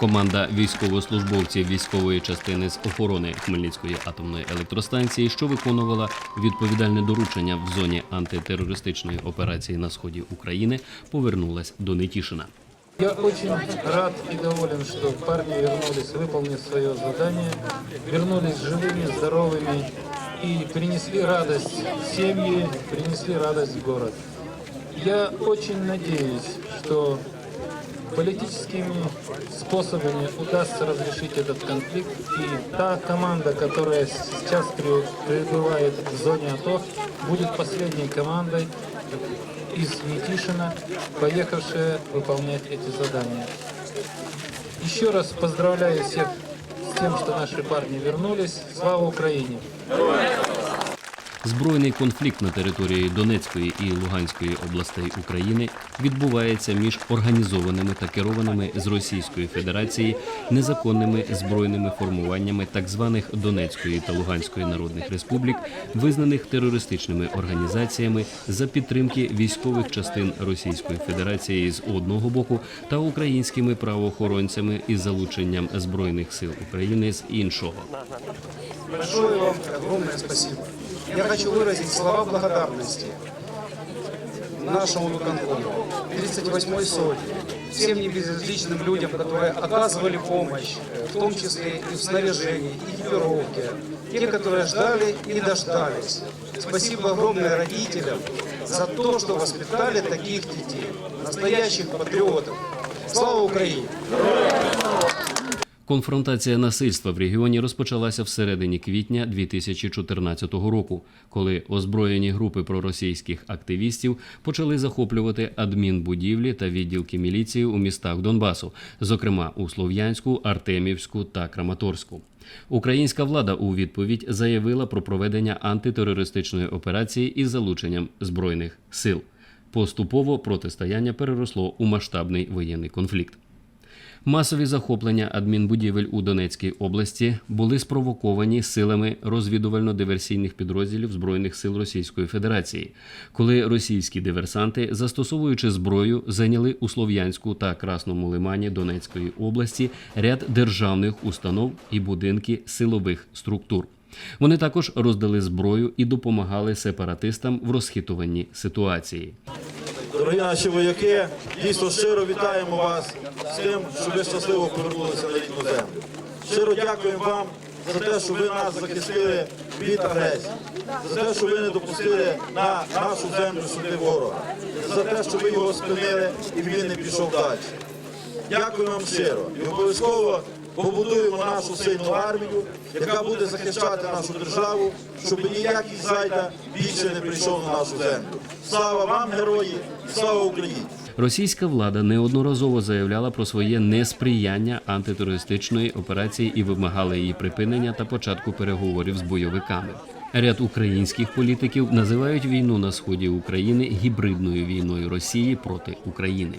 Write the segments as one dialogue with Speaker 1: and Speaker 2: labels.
Speaker 1: Команда військовослужбовців військової частини з охорони Хмельницької атомної електростанції, що виконувала відповідальне доручення в зоні антитерористичної операції на сході України, повернулась до Нетішина.
Speaker 2: Я очень рад и доволен, что парни вернулись, выполнив свое задание, вернулись живыми, здоровыми и принесли радость в семьи, принесли радость в город. Я очень надеюсь, что политическими способами удастся разрешить этот конфликт, и та команда, которая сейчас пребывает в зоне АТО, будет последней командой из Нетишина, поехавшая выполнять эти задания. Еще раз поздравляю всех с тем, что наши парни вернулись. Слава Украине!
Speaker 1: Збройний конфлікт на території Донецької і Луганської областей України відбувається між організованими та керованими з Російської Федерації незаконними збройними формуваннями так званих Донецької та Луганської народних республік, визнаних терористичними організаціями за підтримки військових частин Російської Федерації з одного боку та українськими правоохоронцями із залученням збройних сил України з іншого.
Speaker 3: Большое вам огромное спасибо. Я хочу выразить слова благодарности нашему выконкому, 38-й сотне, всем небезразличным людям, которые оказывали помощь, в том числе и в снаряжении, экипировке, те, которые ждали и дождались. Спасибо огромное родителям за то, что воспитали таких детей, настоящих патриотов. Слава Украине!
Speaker 1: Конфронтація насильства в регіоні розпочалася всередині квітня 2014 року, коли озброєні групи проросійських активістів почали захоплювати адмінбудівлі та відділки міліції у містах Донбасу, зокрема у Слов'янську, Артемівську та Краматорську. Українська влада у відповідь заявила про проведення антитерористичної операції із залученням збройних сил. Поступово протистояння переросло у масштабний воєнний конфлікт. Масові захоплення адмінбудівель у Донецькій області були спровоковані силами розвідувально-диверсійних підрозділів збройних сил Російської Федерації, коли російські диверсанти, застосовуючи зброю, зайняли у Слов'янську та Красному Лимані Донецької області ряд державних установ і будинки силових структур. Вони також роздали зброю і допомагали сепаратистам в розхитуванні ситуації.
Speaker 4: Дорогі наші вояки, дійсно щиро вітаємо вас з тим, що ви щасливо повернулися на рідну землю. Щиро дякуємо вам за те, що ви нас захистили від агресії, за те, що ви не допустили на нашу землю сюди ворога, за те, що ви його спинили і він не пішов далі. Дякуємо вам щиро і обов'язково побудуємо нашу сильну армію, яка буде захищати нашу державу, щоб ніякий зайда більше не прийшов на нашу землю. Слава вам, герої, слава Україні!
Speaker 1: Російська влада неодноразово заявляла про своє несприяння антитерористичної операції і вимагала її припинення та початку переговорів з бойовиками. Ряд українських політиків називають війну на сході України гібридною війною Росії проти України.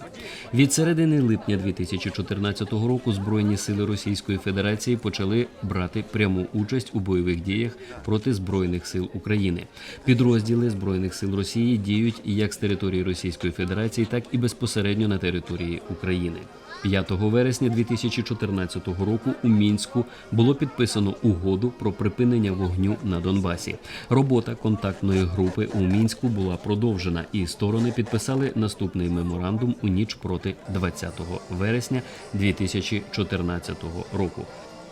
Speaker 1: Від середини липня 2014 року збройні сили Російської Федерації почали брати пряму участь у бойових діях проти збройних сил України. Підрозділи збройних сил Росії діють як з території Російської Федерації, так і безпосередньо на території України. 5 вересня 2014 року у мінську було підписано угоду про припинення вогню на Донбасі Робота контактної групи у мінську була продовжена, і сторони підписали наступний меморандум у ніч проти 20 вересня 2014 року.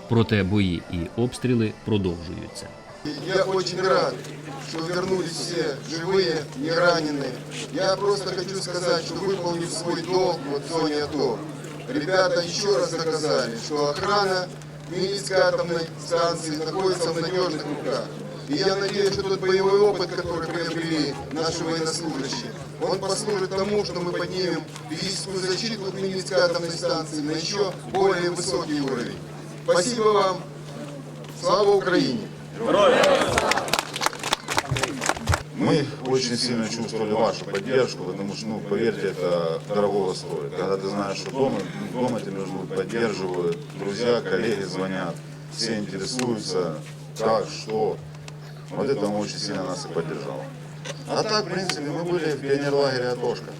Speaker 1: Проте бої і обстріли продовжуються.
Speaker 5: Я очень рад, что вернулись все живые, не раненые. Я просто хочу сказать, что выполнив свой долг вот в зоне АТО, ребята еще раз доказали, что охрана Хмельницкой атомной станции находится в надежных руках. И я надеюсь, что тот боевой опыт, который приобрели наши военнослужащие, он послужит тому, что мы поднимем физическую защиту Хмельницкой атомной станции на еще более высокий уровень. Спасибо вам. Слава Украине!
Speaker 6: Мы очень сильно чувствовали вашу поддержку, потому что, ну, поверьте, это дорогого стоит. Когда ты знаешь, что дома, дома тебя поддерживают, друзья, коллеги звонят, все интересуются, как, что. Вот это очень сильно нас и поддержало. А так, в принципе, мы были в пионерлагере Атошка.